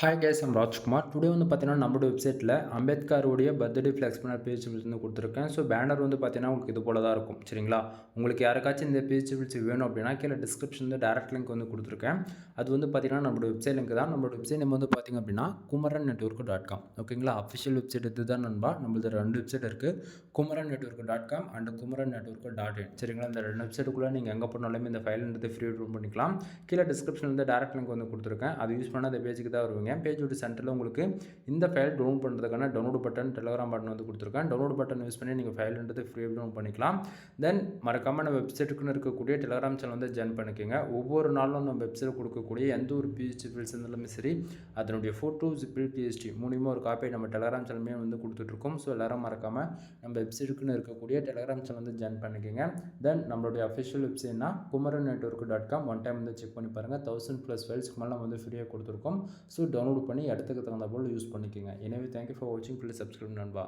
Hi guys I'm Rajkumar today வந்து பார்த்தீங்கன்னா நம்மளோட வெப்சைட்டில் அம்பேத்கருடைய பர்த்டே ஃப்ளெக்ஸ் பண்ண பேஜ் வந்து கொடுத்துருக்கேன். ஸோ பேனர் வந்து பார்த்தீங்கன்னா உங்களுக்கு இது போல தான் இருக்கும். சரிங்களா? உங்களுக்கு யாருக்காச்சும் இந்த பேஜ் பில்ஸ் வேணும் அப்படின்னா கீழே டிஸ்கிரிப்ஷனில் டேரக்ட் லிங்க் வந்து கொடுத்துருக்கேன். அது வந்து பார்த்தீங்கன்னா நம்மளோட வெப்சைட் லிங்க் தான். நம்மளோட வெப்சைட் நம்ம வந்து பார்த்திங்க அப்படின்னா குமரன் நெட்ஒர்க் டாட் காம் ஓகேங்களா அஃபிஷியல் வெப்சைட் இது தான் நண்பா. நம்மளது ரெண்டு வெப்சைட் இருக்குது Kumaran network dot com and Kumaran network dot in சரிங்களா? இந்த ரெண்டு வெப்சைட்டுக்குள்ளே நீங்கள் எங்கே போனாலுமே இந்த ஃபைல்ன்றது ஃப்ரீ ரூம் பண்ணிக்கலாம். கீழே டிஸ்கிரிப்ஷனில் வந்து டேரக்ட் லிங்க் வந்து கொடுத்துருக்கேன். அது யூஸ் பண்ணால் அந்த பேஜுக்கு தான் வருவீங்க. பேஜோட சென்டரில் உங்களுக்கு இந்த ஃபைல் டவுன்லோட் பண்ணுறதுக்கான டவுன்லோட் பட்டன் டெலகிராம் பட்டன் வந்து கொடுத்துருக்கேன். டவுன்லோட் பட்டன் யூஸ் பண்ணி நீங்கள் ஃபைல்ன்றது ஃப்ரீயாக டவுன் பண்ணிக்கலாம். தென் மறக்காமல் நம்ம வெப்சைட்டுக்குன்னு இருக்கக்கூடிய டெலகிராம் சேனல் வந்து ஜாயின் பண்ணிக்கோங்க. ஒவ்வொரு நாளும் நம்ம வெப்சைட் கொடுக்கக்கூடிய எந்த ஒரு பிஹெச்டி ஃபீல்ஸ் இருந்தாலுமே சரி அதனுடைய ஃபோட்டோ ஜிப்பிள் பிஹெச்டி மூலியமாக ஒரு காப்பி நம்ம டெலகிராம் சேனலுமே வந்து கொடுத்துட்ருக்கோம். ஸோ எல்லோரும் மறக்காமல் நம்ம வெப்சைட்டுக்குன்னு இருக்கக்கூடிய டெலகிராம் சேனல் வந்து ஜாயின் பண்ணிக்கோங்க. தென் நம்மளுடைய official வெப்சைட்னா Kumaran network dot com one time வந்து செக் பண்ணி பாருங்கள் தௌசண்ட் ப்ளஸ் ஃபைல்ஸ்க்கு மேலே வந்து ஃப்ரீயாக கொடுத்துருக்கோம். ஸோ டவுன்லோட் பண்ணி இடத்துக்கு தகுந்த போல் யூஸ் பண்ணிக்கோங்க. எனவே தேங்க்யூ ஃபார் வாட்சிங் ப்ளீஸ் சப்ஸ்கிரைப் நண்பா.